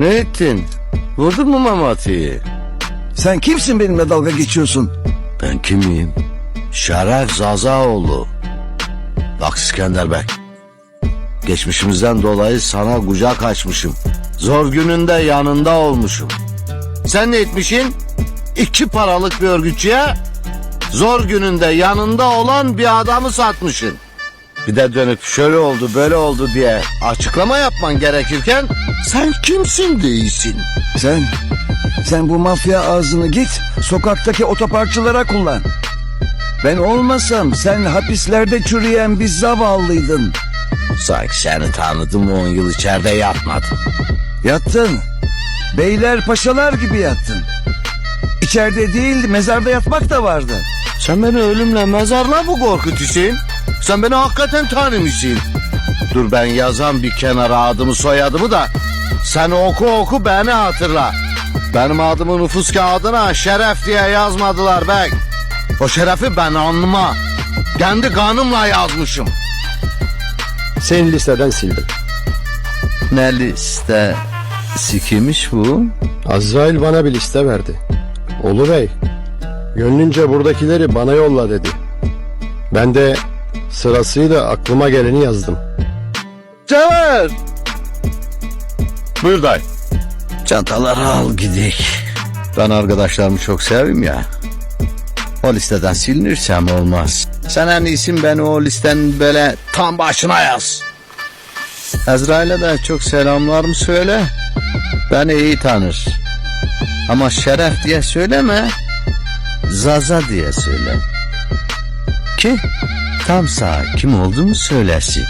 Ne ettin? Vurdun mu Memati'yi? Sen kimsin benimle dalga geçiyorsun? Ben kimiyim? Şeref Zazaoğlu. Bak İskender Bey. Geçmişimizden dolayı sana kucak açmışım. Zor gününde yanında olmuşum. Sen ne etmişsin? İki paralık bir örgütçüye zor gününde yanında olan bir adamı satmışsın. Bir de dönüp şöyle oldu böyle oldu diye açıklama yapman gerekirken sen kimsin değilsin. Sen, sen bu mafya ağzını git sokaktaki otoparkçılara kullan. Ben olmasam sen hapislerde çürüyen bir zavallıydın. Sanki seni tanıdım on yıl içeride yatmadım. Yattın. Beyler paşalar gibi yattın. İçeride değil mezarda yatmak da vardı. Sen beni ölümle mezarla mı korkutuyorsun? Sen beni hakikaten tanımışsın. Dur ben yazan bir kenara adımı soyadımı da sen oku oku beni hatırla. Benim adımı nüfus kağıdına şeref diye yazmadılar bek. O şerefi ben alnıma, kendi kanımla yazmışım. Seni listeden sildim. Ne liste? Sikimiş bu? Azrail bana bir liste verdi. Ulu Bey, gönlünce buradakileri bana yolla dedi. Ben de sırasıyla aklıma geleni yazdım. Cevher! Buyur dayı. Çantaları al gidik. Ben arkadaşlarımı çok sevim ya. O listeden silinirsem olmaz. Sen en iyisi beni o listenin böyle tam başına yaz. Ezrail'e de çok selamlarımı söyle. Beni iyi tanır. Ama şeref diye söyleme. Zaza diye söyle. Ki tam sağ kim olduğumu söylesin.